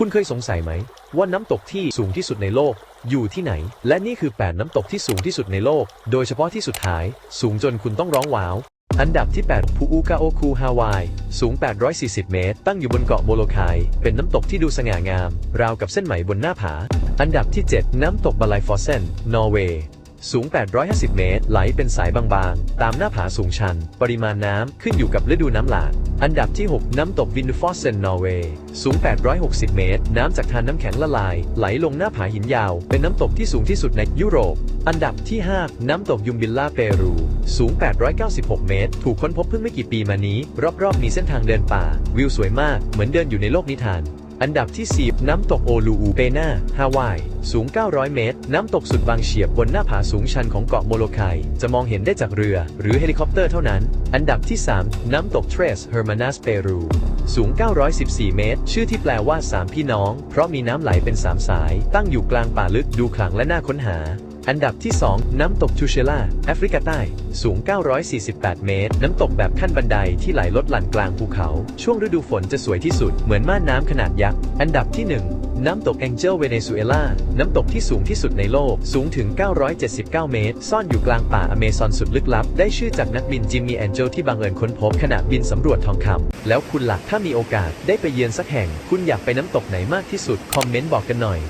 คุณเคยสงสัยไหม ว่าน้ำตกที่สูงที่สุดในโลก อยู่ที่ไหน และนี่คือ 8 น้ำตกที่สูงที่สุดในโลก โดยเฉพาะที่สุดท้าย สูงจนคุณต้องร้องว้าว อันดับที่ 8 พูอูกาโอคูฮาวาย สูง 840 เมตร ตั้งอยู่บนเกาะโมโลคาย เป็นน้ำตกที่ดูสง่างาม ราวกับเส้นไหมบนหน้าผา อันดับที่ 7 น้ำตกบาไลฟอร์เซน นอร์เวย์ สูง 850 เมตร ไหลเป็นสายบางๆ ตามหน้าผาสูงชัน ปริมาณน้ำขึ้นอยู่กับฤดูน้ำหลาก อันดับที่ 6 น้ำตกวินฟอสเซนนอร์เวย์ สูง 860 เมตร น้ำจากทานน้ำแข็งละลาย ไหลลงหน้าผาหินยาว เป็นน้ำตกที่สูงที่สุดในยุโรป อันดับที่ 5 น้ำตกยุมบิลลาเปรู สูง 896 เมตร ถูกค้นพบเพิ่งไม่กี่ปีมานี้ รอบๆ มีเส้นทางเดินป่า วิวสวยมาก เหมือนเดินอยู่ในโลกนิทาน อันดับที่ 10 น้ำตกโอลูอูเปนาฮาวาย สูง 900 เมตร น้ำตกสุดบางเฉียบบนหน้าผาสูงชันของเกาะโมโลคาย จะมองเห็นได้จากเรือ หรือเฮลิคอปเตอร์เท่านั้น อันดับที่ 3 น้ำตกเทรสเฮอร์มานัสเปรูสูง 914 เมตร ชื่อที่แปลว่า 3 พี่น้อง เพราะมีน้ำไหลเป็น 3 สาย ตั้งอยู่กลางป่าลึกดูขลังและน่าค้นหา อันดับที่ 2 น้ำตกทูเชล่าแอฟริกาใต้ สูง 948 เมตร น้ำตกแบบขั้นบันไดที่ไหลลดหลั่นกลางภูเขา ช่วงฤดูฝนจะสวยที่สุด เหมือนม่านน้ำขนาดยักษ์ อันดับที่ 1น้ำตกแองเจลเวเนซุเอลา น้ำตกที่สูงที่สุดในโลก สูงถึง 979 เมตร ซ่อนอยู่กลางป่าอเมซอนสุดลึกลับ ได้ชื่อจากนักบินจิมมี่แองเจลที่บังเอิญค้นพบขณะบินสำรวจทองคำ แล้วคุณหล่ะถ้ามีโอกาสได้ไปเยือนสักแห่ง คุณอยากไปน้ำตกไหนมากที่สุด คอมเมนต์บอกกันหน่อย